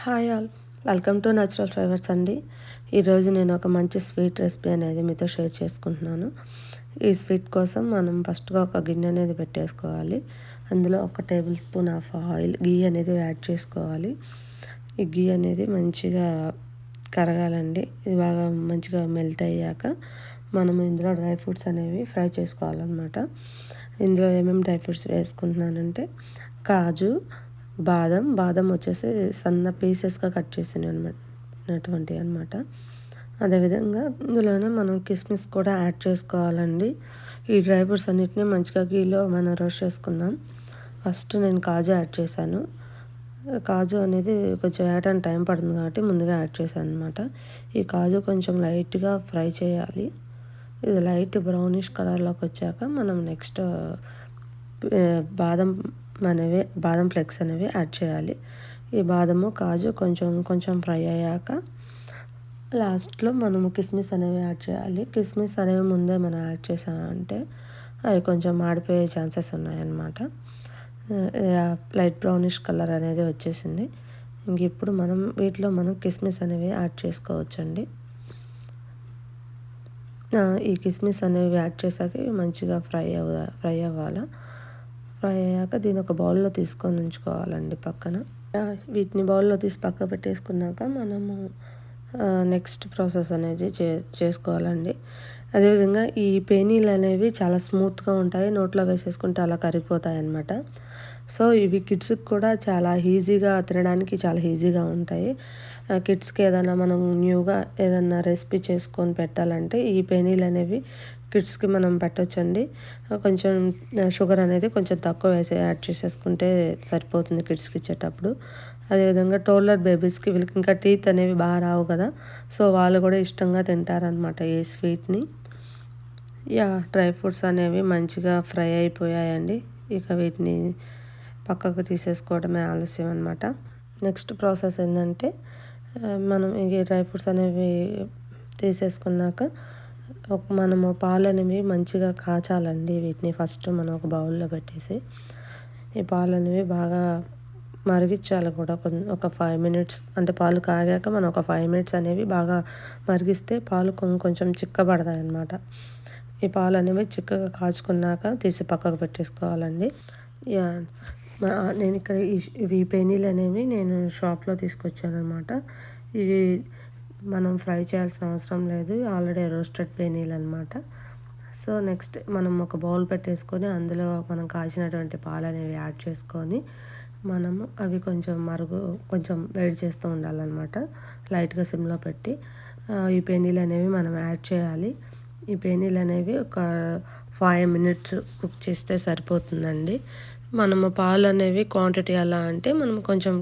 Hi all. Welcome to natural flavours అండి. ఈరోజు నేను ఒక మంచి స్వీట్ రెసిపీ అనేది మీతో షేర్ చేసుకుంటున్నాను. ఈ స్వీట్ కోసం మనం ఫస్ట్గా ఒక గిన్నె అనేది పెట్టేసుకోవాలి. అందులో ఒక tablespoon of oil ghee అనేది యాడ్ చేసుకోవాలి. ఈ గీ అనేది మంచిగా కరగాలండి. ఇది బాగా మంచిగా మెల్ట్ అయ్యాక మనం ఇందులో డ్రై ఫ్రూట్స్ అనేవి ఫ్రై చేసుకోవాలన్నమాట. ఇందులో ఏమేమి డ్రై ఫ్రూట్స్ వేసుకుంటున్నానంటే కాజు బాదం బాదం వచ్చేసి సన్న పీసెస్గా కట్ చేసిన అనమాట అనమాట అదేవిధంగా ఇందులోనే మనం కిస్మిస్ కూడా యాడ్ చేసుకోవాలండి. ఈ డ్రై ఫ్రూట్స్ అన్నిటిని మంచిగా గీలో మనం రోస్ట్ చేసుకుందాం. ఫస్ట్ నేను కాజు యాడ్ చేశాను. కాజు అనేది కొంచెం వేయడానికి టైం పడుతుంది కాబట్టి ముందుగా యాడ్ చేశాను అనమాట ఈ కాజు కొంచెం లైట్గా ఫ్రై చేయాలి. ఇది లైట్ బ్రౌనిష్ కలర్లోకి వచ్చాక మనం నెక్స్ట్ బాదం మనవి బాదం ఫ్లెక్స్ అనేవి యాడ్ చేయాలి. ఈ బాదము కాజు కొంచెం కొంచెం ఫ్రై అయ్యాక లాస్ట్లో మనము కిస్మిస్ అనేవి యాడ్ చేయాలి. కిస్మిస్ అనేవి ముందే మనం యాడ్ చేసామంటే అవి కొంచెం మాడిపోయే ఛాన్సెస్ ఉన్నాయన్నమాట. లైట్ బ్రౌనిష్ కలర్ అనేది వచ్చేసింది. ఇంక ఇప్పుడు మనం వీటిలో మనం కిస్మిస్ అనేవి యాడ్ చేసుకోవచ్చండి. ఈ కిస్మిస్ అనేవి యాడ్ చేసాక మంచిగా ఫ్రై అవ ఫ్రై అవ్వాలి? ఫ్రై అయ్యాక దీని ఒక బౌల్లో తీసుకొని ఉంచుకోవాలండి పక్కన. వీటిని బౌల్లో తీసి పక్క పెట్టేసుకున్నాక మనము నెక్స్ట్ ప్రాసెస్ అనేది చే చేసుకోవాలండి. అదేవిధంగా ఈ పేనీలు అనేవి చాలా స్మూత్గా ఉంటాయి నోట్లో వేసేసుకుంటే అలా కరిగిపోతాయి అన్నమాట సో ఇవి కిడ్స్కి కూడా చాలా ఈజీగా తినడానికి చాలా ఈజీగా ఉంటాయి. కిడ్స్కి ఏదైనా మనం న్యూగా ఏదైనా రెసిపీ చేసుకొని పెట్టాలంటే ఈ పెనీలు అనేవి కిడ్స్కి మనం పెట్టచ్చండి. కొంచెం షుగర్ అనేది కొంచెం తక్కువ వేసి యాడ్ చేసేసుకుంటే సరిపోతుంది కిడ్స్కి ఇచ్చేటప్పుడు. అదేవిధంగా టోలర్ బేబీస్కి వీళ్ళకి ఇంకా టీత్ అనేవి బాగా రావు కదా. సో వాళ్ళు కూడా ఇష్టంగా తింటారనమాట ఈ స్వీట్ని. యా డ్రై ఫ్రూట్స్ అనేవి మంచిగా ఫ్రై అయిపోయాయండి. ఇక వీటిని పక్కకు తీసేసుకోవడమే ఆలస్యం అనమాట నెక్స్ట్ ప్రాసెస్ ఏంటంటే మనం ఈ డ్రై ఫ్రూట్స్ అనేవి తీసేసుకున్నాక ఒక మనము పాలు అనేవి మంచిగా కాచాలండి. వీటిని ఫస్ట్ మనం ఒక బౌల్లో పెట్టేసి ఈ పాలు అనేవి బాగా మరిగించాలి కూడా. ఒక ఫైవ్ మినిట్స్ అంటే పాలు కాగాక మనం ఒక ఫైవ్ మినిట్స్ అనేవి బాగా మరిగిస్తే పాలు కొంచెం చిక్కబడతాయి అన్నమాట ఈ పాలు అనేవి చిక్కగా కాచుకున్నాక తీసి పక్కకు పెట్టేసుకోవాలండి. నేను ఇక్కడ ఈ పెనీలు అనేవి నేను షాప్లో తీసుకొచ్చాను అనమాట ఇవి మనం ఫ్రై చేయాల్సిన అవసరం లేదు. ఆల్రెడీ రోస్టెడ్ పేనీలు అనమాట సో నెక్స్ట్ మనం ఒక బౌల్ పెట్టేసుకొని అందులో మనం కాచినటువంటి పాలు అనేవి యాడ్ చేసుకొని మనము అవి కొంచెం మరుగు కొంచెం వేడి చేస్తూ ఉండాలన్నమాట. లైట్గా సిమ్లో పెట్టి ఈ పెనీలు అనేవి మనం యాడ్ చేయాలి. ఈ పెనీలు అనేవి ఒక ఫైవ్ మినిట్స్ కుక్ చేస్తే సరిపోతుందండి. మనము పాలు అనేవి క్వాంటిటీ ఎలా అంటే మనం కొంచెం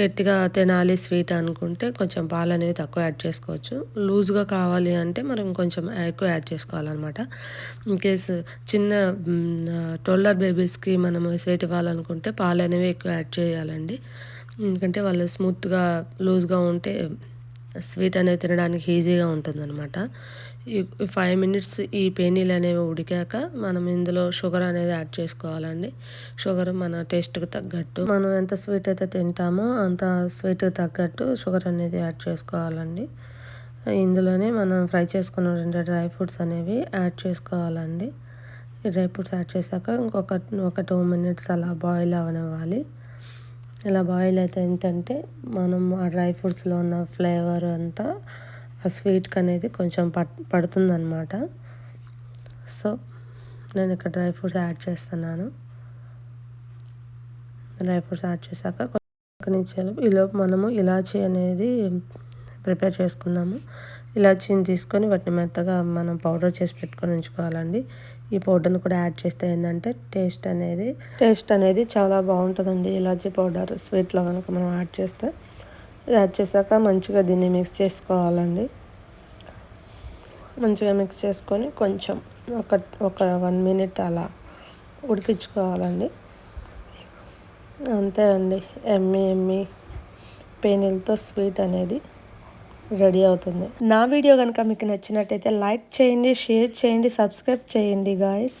గట్టిగా తినాలి స్వీట్ అనుకుంటే కొంచెం పాలు అనేవి తక్కువ యాడ్ చేసుకోవచ్చు. లూజ్గా కావాలి అంటే మనం కొంచెం ఎక్కువ యాడ్ చేసుకోవాలన్నమాట. ఇన్ కేస్ చిన్న టోల్లర్ బేబీస్కి మనం స్వీట్ ఇవ్వాలనుకుంటే పాలు అనేవి ఎక్కువ యాడ్ చేయాలండి. ఎందుకంటే వాళ్ళు స్మూత్గా లూజ్గా ఉంటే స్వీట్ అనేది తినడానికి ఈజీగా ఉంటుందన్నమాట. ఈ ఫైవ్ మినిట్స్ ఈ పేనీలు అనేవి ఉడికాక మనం ఇందులో షుగర్ అనేది యాడ్ చేసుకోవాలండి. షుగర్ మన టేస్ట్కి తగ్గట్టు. మనం ఎంత స్వీట్ అయితే తింటామో అంత స్వీట్కి తగ్గట్టు షుగర్ అనేది యాడ్ చేసుకోవాలండి. ఇందులోనే మనం ఫ్రై చేసుకున్న రెండు డ్రై ఫ్రూట్స్ అనేవి యాడ్ చేసుకోవాలండి. ఈ డ్రై ఫ్రూట్స్ యాడ్ చేశాక ఇంకొక ఒక టూ మినిట్స్ అలా బాయిల్ అవనివ్వాలి. ఇలా బాయిల్ అయితే ఏంటంటే మనం ఆ డ్రై ఫ్రూట్స్లో ఉన్న ఫ్లేవర్ అంతా ఆ స్వీట్కి అనేది కొంచెం పట్ పడుతుందన్నమాట. సో నేను ఇక్కడ డ్రై ఫ్రూట్స్ యాడ్ చేస్తున్నాను. డ్రై ఫ్రూట్స్ యాడ్ చేశాక కొంచెం ఈలోపు మనము ఇలాచీ అనేది ప్రిపేర్ చేసుకుందాము. ఇలాచీని తీసుకొని వాటిని మెత్తగా మనం పౌడర్ చేసి పెట్టుకొని ఉంచుకోవాలండి. ఈ పౌడర్ని కూడా యాడ్ చేస్తే ఏంటంటే టేస్ట్ అనేది టేస్ట్ అనేది చాలా బాగుంటుందండి ఇలాచీ పౌడర్. స్వీట్లో కనుక మనం యాడ్ చేస్తే యాడ్ చేశాక మంచిగా దీన్ని మిక్స్ చేసుకోవాలండి. మంచిగా మిక్స్ చేసుకొని కొంచెం ఒక ఒక వన్ మినిట్ అలా ఉడికించుకోవాలండి. అంతే అండి ఎమ్మి ఎమ్మి పేనీలతో స్వీట్ అనేది రెడీ అవుతుంది. నా వీడియో కనుక మీకు నచ్చినట్టయితే లైక్ చేయండి షేర్ చేయండి సబ్స్క్రైబ్ చేయండి గాయస్.